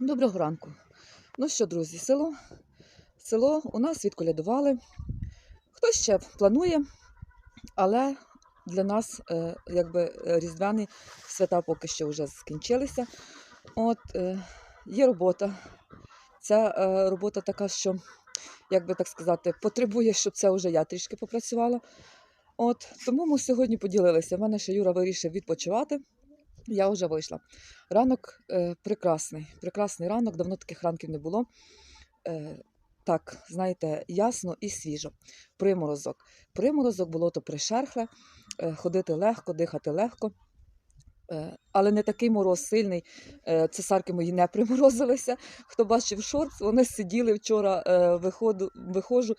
Доброго ранку. Ну що, друзі, село. Село у нас відколядували. Хтось ще планує, але для нас е, якби е, різдвяні свята поки що вже скінчилися. От е, є робота. Ця робота така, що, як би так сказати, потребує, щоб це вже я трішки попрацювала. От, тому ми сьогодні поділилися. У мене ще Юра вирішив відпочивати. Я вже вийшла. Ранок е, прекрасний, прекрасний ранок, давно таких ранків не було. Е, так, знаєте, ясно і свіжо. Приморозок. Приморозок було то пришерхле, е, ходити легко, дихати легко. Е, але не такий мороз сильний. Е, цесарки мої не приморозилися. Хто бачив шорт, вони сиділи вчора, е, виходу, виходжу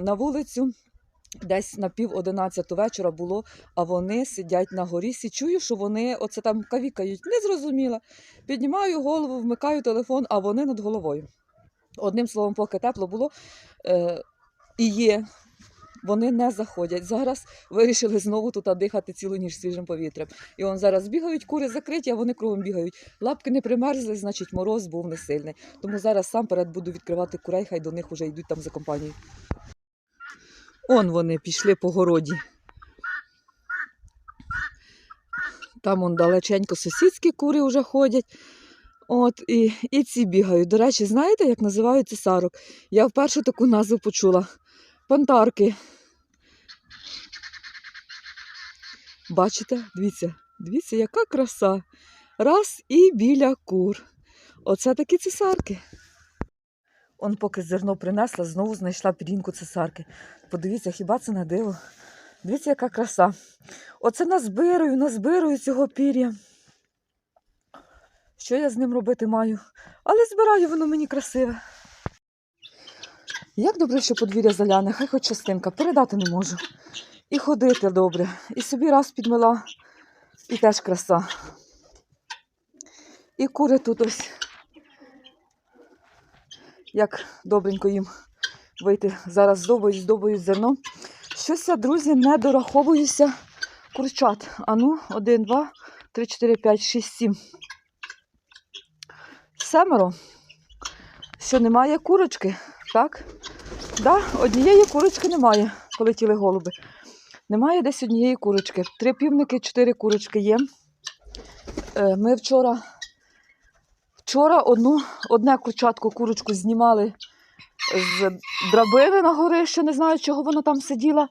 на вулицю. Десь на пів одинадцяту вечора було, а вони сидять на горі. І чую, що вони оце там кавікають. Не зрозуміла. Піднімаю голову, вмикаю телефон, а вони над головою. Одним словом, поки тепло було е, і є. Вони не заходять. Зараз вирішили знову тут дихати цілу ніч свіжим повітрям. І он зараз бігають, кури закриті, а вони кругом бігають. Лапки не примерзли, значить мороз був не сильний. Тому зараз сам перед буду відкривати курей, хай до них вже йдуть там за компанією. Он вони пішли по городі. Там он далеченько сусідські кури вже ходять. От, і, і ці бігають. До речі, знаєте, як називають цесарок? Я вперше таку назву почула. Пантарки. Бачите? Дивіться, дивіться, яка краса. Раз і біля кур. Оце такі цесарки. Он поки зерно принесла, знову знайшла пірінку цесарки. Подивіться, хіба це на диво? Дивіться, яка краса. Оце назбирую, назбирую цього пір'я. Що я з ним робити маю? Але збираю, воно мені красиве. Як добре, що подвір'я заляне, хай хоч частинка, передати не можу. І ходити добре. І собі раз підмила, і теж краса. І кури тут ось. Як добренько їм вийти. Зараз здобують, здобують зерно. Щось друзі, не дораховуюся курчат. Ану, один, два, три, чотири, п'ять, шість, сім. Семеро. Що немає курочки, так? Да, однієї курочки немає, полетіли голуби. Немає десь однієї курочки. Три півники, чотири курочки є. Е, Ми вчора, вчора одну, одне курчатку курочку знімали з драбини на горище, не знаю, чого вона там сиділа.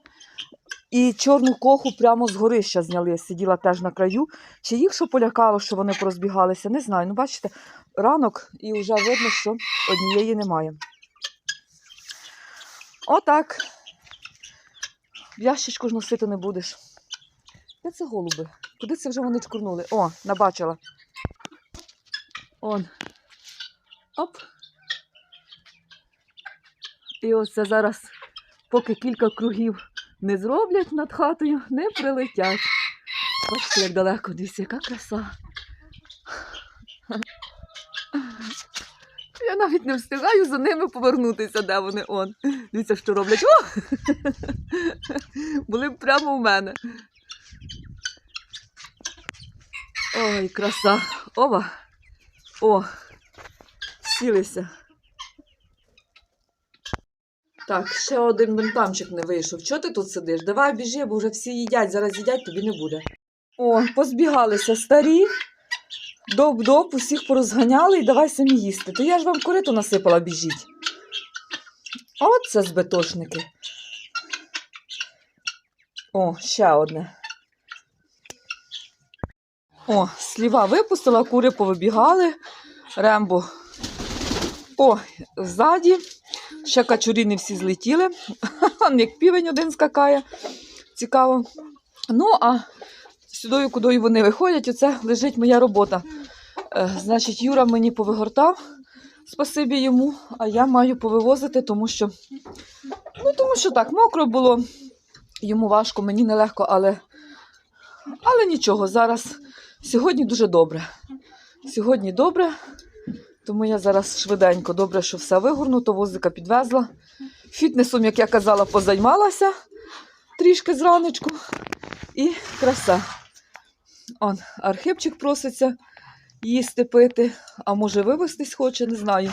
І чорну коху прямо з горища зняли, сиділа теж на краю. Чи їх що полякало, що вони порозбігалися, не знаю. Ну, бачите, ранок і вже видно, що однієї немає. Отак. В ящичку ж носити не будеш. Де це голуби? Куди це вже вони чкурнули? О, набачила. Он. Оп. І оце зараз, поки кілька кругів не зроблять над хатою, не прилетять. Бачите, як далеко, дивіться, яка краса. Я навіть не встигаю за ними повернутися, де вони он. Дивіться, що роблять. О! Були б прямо у мене. Ой, краса. Ова. О, сілися. Так, ще один бентамчик не вийшов. Чого ти тут сидиш? Давай біжи, бо вже всі їдять, зараз їдять, тобі не буде. О, позбігалися старі. Доп-доп, усіх порозганяли і давай самі їсти. То я ж вам кориту насипала, біжіть. А от це збитошники. О, ще одне. О, сліва випустила, кури повибігали. Рембо. О, ззаді. Ще качуріни всі злетіли. Як півень один скакає. Цікаво. Ну, а сюди, куди вони виходять, оце лежить моя робота. Е, значить, Юра мені повигортав, спасибі йому, а я маю повивозити, тому що, ну, тому що так, мокро було. Йому важко, мені нелегко, але, але нічого, зараз сьогодні дуже добре. Сьогодні добре, тому я зараз швиденько, добре, що все вигорнуто, возика підвезла. Фітнесом, як я казала, позаймалася трішки зранечку. І краса. Он, архипчик проситься. їсти пити, а може вивестись хоче, не знаю.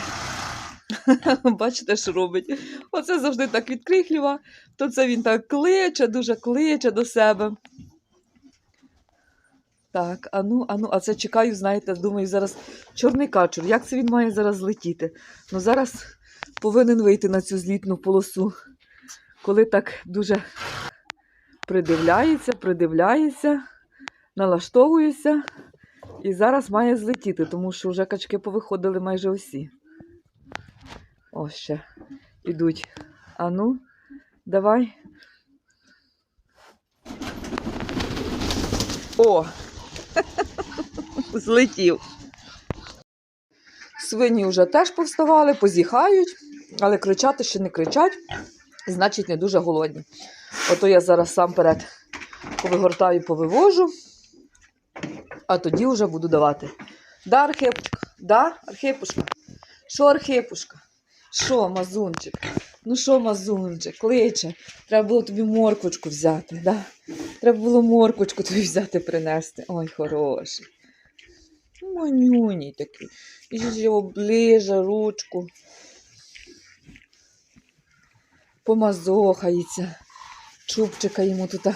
Бачите, що робить. Оце завжди так відкрихлюва, то це він так кличе, дуже кличе до себе. Так, а ну, а це чекаю, знаєте, думаю, зараз чорний качур. Як це він має зараз злетіти? Ну зараз повинен вийти на цю злітну полосу, коли так дуже придивляється, придивляється, налаштовується. І зараз має злетіти, тому що вже качки повиходили майже усі. Ось ще ідуть. А ну, давай. О! Злетів. Свині вже теж повставали, позіхають, але кричати ще не кричать, значить, не дуже голодні. Ото я зараз сам перед повигортаю, повивожу, а тоді вже буду давати. Да, Архипушка? Да, Архипушка? Що, Архипушка? Що, мазунчик? Ну що, мазунчик, кличе. Треба було тобі морквочку взяти, да? Треба було морквочку тобі взяти принести. Ой, хороший. Манюній такий. І його ближе, ручку. Помазохається. Чубчика йому тут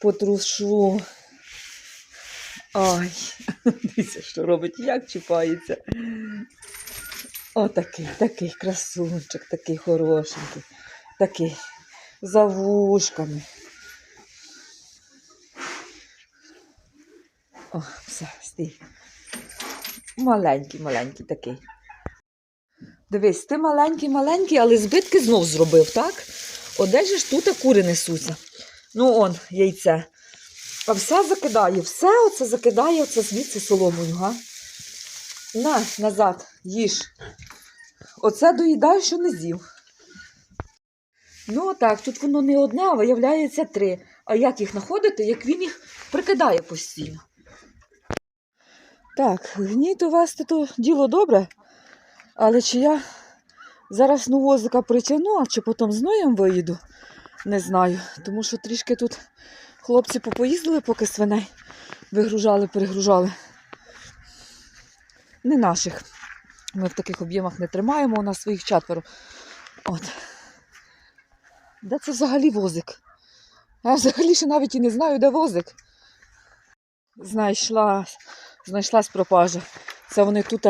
потрушу. Ай, дивіться, що робить, як чіпається. Отакий, такий красунчик, такий хорошенький, такий за вушками. О, все, стій. Маленький, маленький такий. Дивись, ти маленький, маленький, але збитки знов зробив, так? Де ж тут кури несуться? Ну, он, яйце. А все закидає, все оце закидає, оце звідси соломою, га? На, назад, їж. Оце доїдай, що не з'їв. Ну так, тут воно не одне, а виявляється три. А як їх знаходити, як він їх прикидає постійно? Так, гніт у вас то діло добре, але чи я зараз ну возика притягну, а чи потім з ноєм виїду, не знаю. Тому що трішки тут хлопці попоїздили, поки свиней вигружали, перегружали. Не наших. Ми в таких об'ємах не тримаємо, у нас своїх четверо. От. Де це взагалі возик? Я взагалі ще навіть і не знаю, де возик. Знайшла, знайшлась пропажа. Це вони тут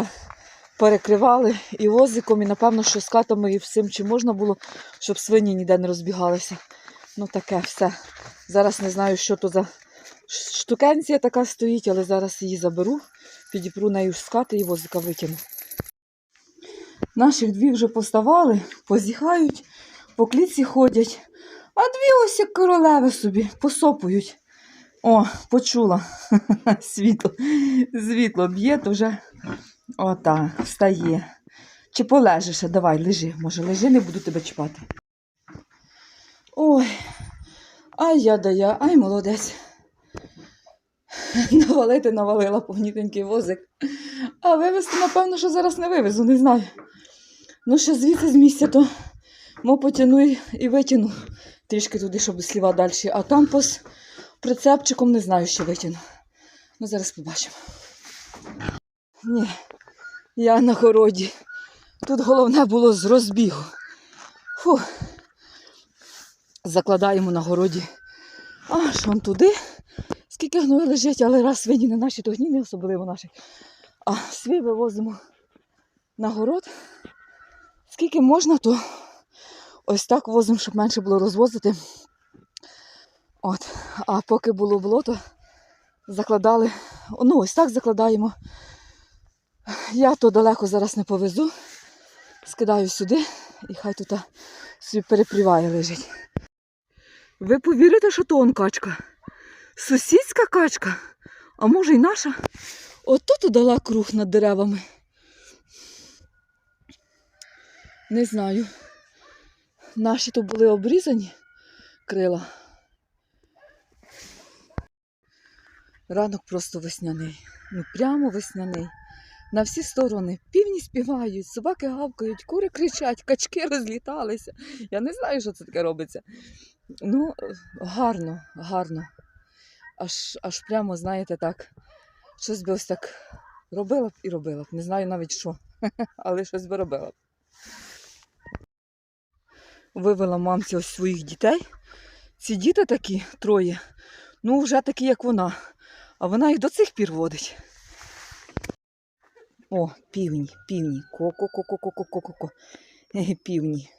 перекривали і возиком, і напевно, що з і всім, чи можна було, щоб свині ніде не розбігалися. Ну таке все. Зараз не знаю, що то за штукенція така стоїть, але зараз її заберу, підіпру нею з кати і возика викину. Наших дві вже поставали, позіхають, по клітці ходять, а дві ось як королеви собі посопують. О, почула. Світло, світло б'є, то вже отак, встає. Чи полежиш? Давай, лежи, може, лежи, не буду тебе чіпати. Ой, ай я да я, ай молодець. Навалити навалила повнітенький возик. А вивезти, напевно, що зараз не вивезу, не знаю. Ну, ще звідси з місця, то мо потяну і- витягну трішки туди, щоб сліва далі. А там пос прицепчиком не знаю, що витягну. Ну, зараз побачимо. Ні, я на городі. Тут головне було з розбігу. Фу. Закладаємо на городі. Аж вон туди. Скільки гною лежить, але раз свині не наші, то гні не особливо наші. А свій вивозимо на город. Скільки можна, то ось так возимо, щоб менше було розвозити. От. А поки було болото, закладали, ну ось так закладаємо. Я то далеко зараз не повезу. Скидаю сюди і хай тут собі перепріває лежить. Ви повірите, що то он качка? Сусідська качка, а може й наша? Ото то дала круг над деревами. Не знаю. Наші то були обрізані крила. Ранок просто весняний. Ну прямо весняний. На всі сторони. Півні співають, собаки гавкають, кури кричать, качки розліталися. Я не знаю, що це таке робиться. Ну, гарно, гарно. Аж, аж прямо, знаєте, так, щось би ось так робила б і робила б. Не знаю навіть що, але щось би робила б. Вивела мамці ось своїх дітей. Ці діти такі троє, ну вже такі, як вона. А вона їх до цих пір водить. О, півні, півні. Ко-ко-ко-ко-ко-ко-ко-ко. Півні.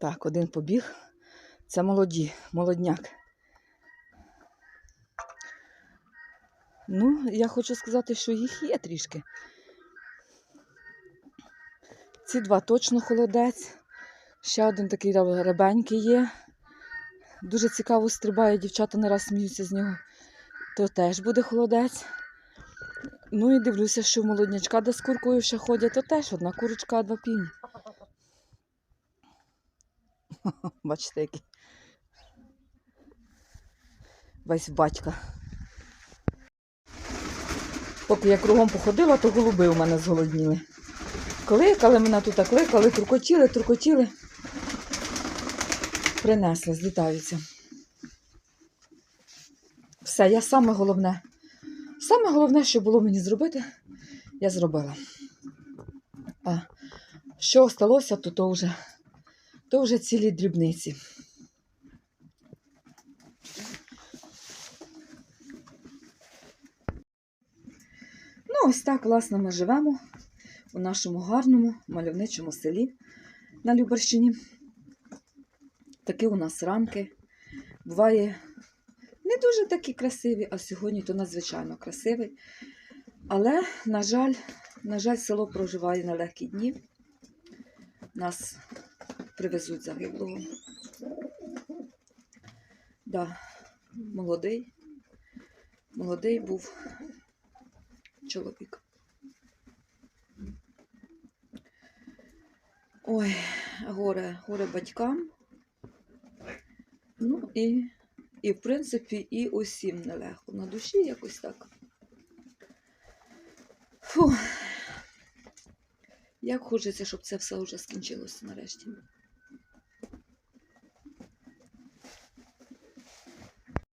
Так, один побіг. Це молоді, молодняк. Ну, я хочу сказати, що їх є трішки. Ці два точно холодець. Ще один такий ребенький є. Дуже цікаво стрибає, дівчата не раз сміються з нього. То теж буде холодець. Ну і дивлюся, що молоднячка, де з куркою ще ходять, то теж одна курочка, а два півні. Бачите, який. Весь батька. Поки я кругом походила, то голуби у мене зголодніли. Кликали мене тут, кликали, туркотіли, туркотіли. Принесли, злітаються. Все, я саме головне. Саме головне, що було мені зробити, я зробила. А що сталося, то, то, вже, то вже цілі дрібниці. Ну, ось так, власне, ми живемо у нашому гарному мальовничому селі на Любарщині. Такі у нас ранки. Буває не дуже такі красиві, а сьогодні то надзвичайно красивий. Але, на жаль, на жаль, село проживає на легкі дні. Нас привезуть загиблого. Да, молодий. Молодий був чоловік. Ой, горе, горе батькам. Ну і, і, в принципі, і усім нелегко. На душі якось так. Фу. Як хочеться, щоб це все вже скінчилося нарешті.